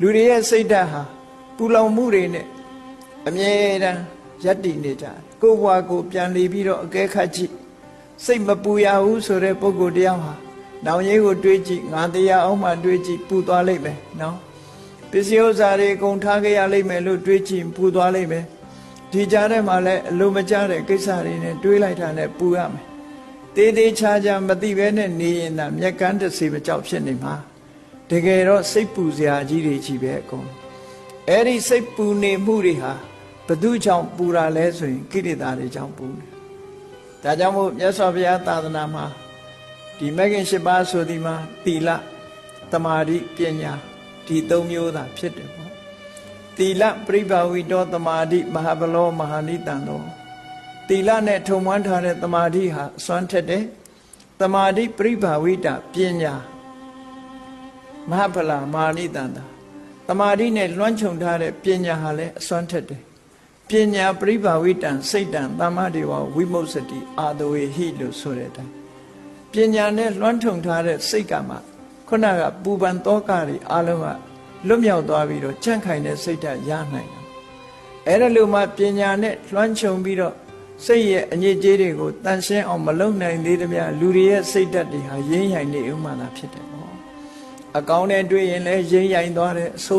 လူတွေရဲ့စိတ်ဓာတ်ဟာပူလောင်မှုတွေနဲ့အမြဲတမ်းရပ်တည်နေကြတယ်ကိုယ်ဘဝကိုပြန်လည်ပြီးတော့အကဲခတ်ကြည့်စိတ်မပူရဘူးဆိုတဲ့ပုဂ္ဂိုလ်တရားဟာနောင်ရေးကိုတွေးကြည့်ငါတရားအောင်မှတွေးကြည့်ပူသွားလိမ့်မယ်နော်ပစ္စည်းဥစ္စာတွေအကုန်ထားခဲ့ရလိမ့်မယ်လို့တွေးကြည့်ပူသွားလိမ့်မယ်ဒီကြားထဲမှာလည်းအလိုမကျတဲ့ကိစ္စတွေနဲ့တွေးလိုက်တာနဲ့ပူရမယ်တေးသေးချာချာမသိဘဲနဲ့နေရင်သာမျက်ကန်းတစ်စီမကြောက်ဖြစ်နေမှာ တကယ်တော့စိတ်ပူစရာကြီးတွေကြီးပဲအကုန်အဲ့ဒီစိတ်ပူနေမှုတွေဟာဘသူကြောင့်ပူတာလဲဆိုရင်ကိလေသာတွေကြောင့်ပူတယ်ဒါကြောင့်မို့မြတ်စွာဘုရားသာသနာမှာဒီမဂ္ဂင်၈ပါးဆိုဒီမှာသီလတမာတိပညာဒီသုံးမျိုးသာဖြစ်တယ်ပေါ့သီလပြိဘာဝိတောတမာတိမဟာဘလောမဟာနိတံတော်သီလနဲ့ထုံမွမ်းထားတဲ့တမာတိဟာအစွမ်းထက်တယ်တမာတိပြိဘာဝိတပညာ မဟာဖလာမဟာနိတံတာတမာတိနဲ့လွှမ်းခြုံထားတဲ့ပညာဟာလည်းအစွမ်းထက်တယ်ပညာပြိဘာဝိတံစိတ်တံသမ္မာဒေဝဝိမု ක්ෂ တိအာတဝေဟိလို့ဆိုတဲ့အတိုင်းပညာနဲ့လွှမ်းထုံထားတဲ့စိတ်ကမှခုနကပူပန်တောကတွေအလုံးကလွတ်မြောက်သွားပြီးတော့ကြန့်ခိုင်တဲ့စိတ်ဓာတ်ရနိုင်တယ်အဲ့ဒါလို့မှပညာနဲ့လွှမ်းခြုံပြီးတော့စိတ်ရဲ့အညစ်အကြေးတွေကိုတန်ရှင်းအောင်မလုပ်နိုင်သေးသမျှလူတွေရဲ့စိတ်ဓာတ်တွေဟာရင်းရိုင်နေဥမှသာဖြစ်တယ်ပေါ့ အကောင်းနဲ့တွေ့ရင်လည်းရင်းရိုင်သွားတယ်အဆိုး